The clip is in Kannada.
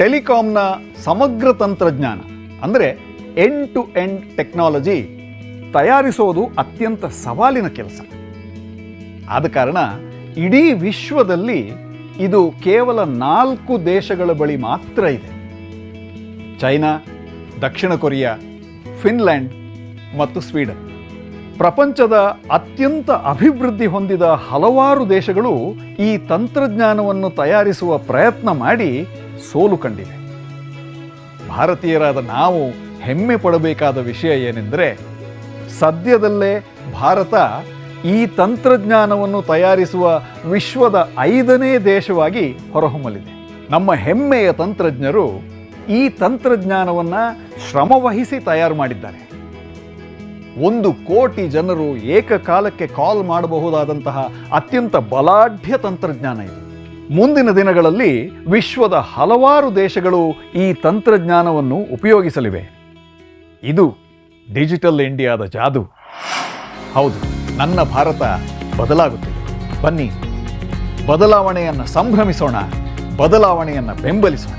ಟೆಲಿಕಾಂನ ಸಮಗ್ರ ತಂತ್ರಜ್ಞಾನ, ಅಂದರೆ ಎಂಡ್ ಟು ಎಂಡ್ ಟೆಕ್ನಾಲಜಿ ತಯಾರಿಸೋದು ಅತ್ಯಂತ ಸವಾಲಿನ ಕೆಲಸ. ಆದ ಕಾರಣ ಇಡೀ ವಿಶ್ವದಲ್ಲಿ ಇದು ಕೇವಲ ನಾಲ್ಕು ದೇಶಗಳ ಬಳಿ ಮಾತ್ರ ಇದೆ. ಚೈನಾ, ದಕ್ಷಿಣ ಕೊರಿಯಾ, ಫಿನ್ಲ್ಯಾಂಡ್ ಮತ್ತು ಸ್ವೀಡನ್. ಪ್ರಪಂಚದ ಅತ್ಯಂತ ಅಭಿವೃದ್ಧಿ ಹೊಂದಿದ ಹಲವಾರು ದೇಶಗಳು ಈ ತಂತ್ರಜ್ಞಾನವನ್ನು ತಯಾರಿಸುವ ಪ್ರಯತ್ನ ಮಾಡಿ ಸೋಲು ಕಂಡಿದೆ. ಭಾರತೀಯರಾದ ನಾವು ಹೆಮ್ಮೆ ಪಡಬೇಕಾದ ವಿಷಯ ಏನೆಂದರೆ, ಸದ್ಯದಲ್ಲೇ ಭಾರತ ಈ ತಂತ್ರಜ್ಞಾನವನ್ನು ತಯಾರಿಸುವ ವಿಶ್ವದ ಐದನೇ ದೇಶವಾಗಿ ಹೊರಹೊಮ್ಮಲಿದೆ. ನಮ್ಮ ಹೆಮ್ಮೆಯ ತಂತ್ರಜ್ಞರು ಈ ತಂತ್ರಜ್ಞಾನವನ್ನು ಶ್ರಮವಹಿಸಿ ತಯಾರು ಮಾಡಿದ್ದಾರೆ. ಒಂದು ಕೋಟಿ ಜನರು ಏಕಕಾಲಕ್ಕೆ ಕಾಲ್ ಮಾಡಬಹುದಾದಂತಹ ಅತ್ಯಂತ ಬಲಾಢ್ಯ ತಂತ್ರಜ್ಞಾನ ಇದು. ಮುಂದಿನ ದಿನಗಳಲ್ಲಿ ವಿಶ್ವದ ಹಲವಾರು ದೇಶಗಳು ಈ ತಂತ್ರಜ್ಞಾನವನ್ನು ಉಪಯೋಗಿಸಲಿವೆ. ಇದು ಡಿಜಿಟಲ್ ಇಂಡಿಯಾದ ಜಾದು. ಹೌದು, ನನ್ನ ಭಾರತ ಬದಲಾಗುತ್ತಿದೆ. ಬನ್ನಿ, ಬದಲಾವಣೆಯನ್ನು ಸಂಭ್ರಮಿಸೋಣ, ಬದಲಾವಣೆಯನ್ನು ಬೆಂಬಲಿಸೋಣ.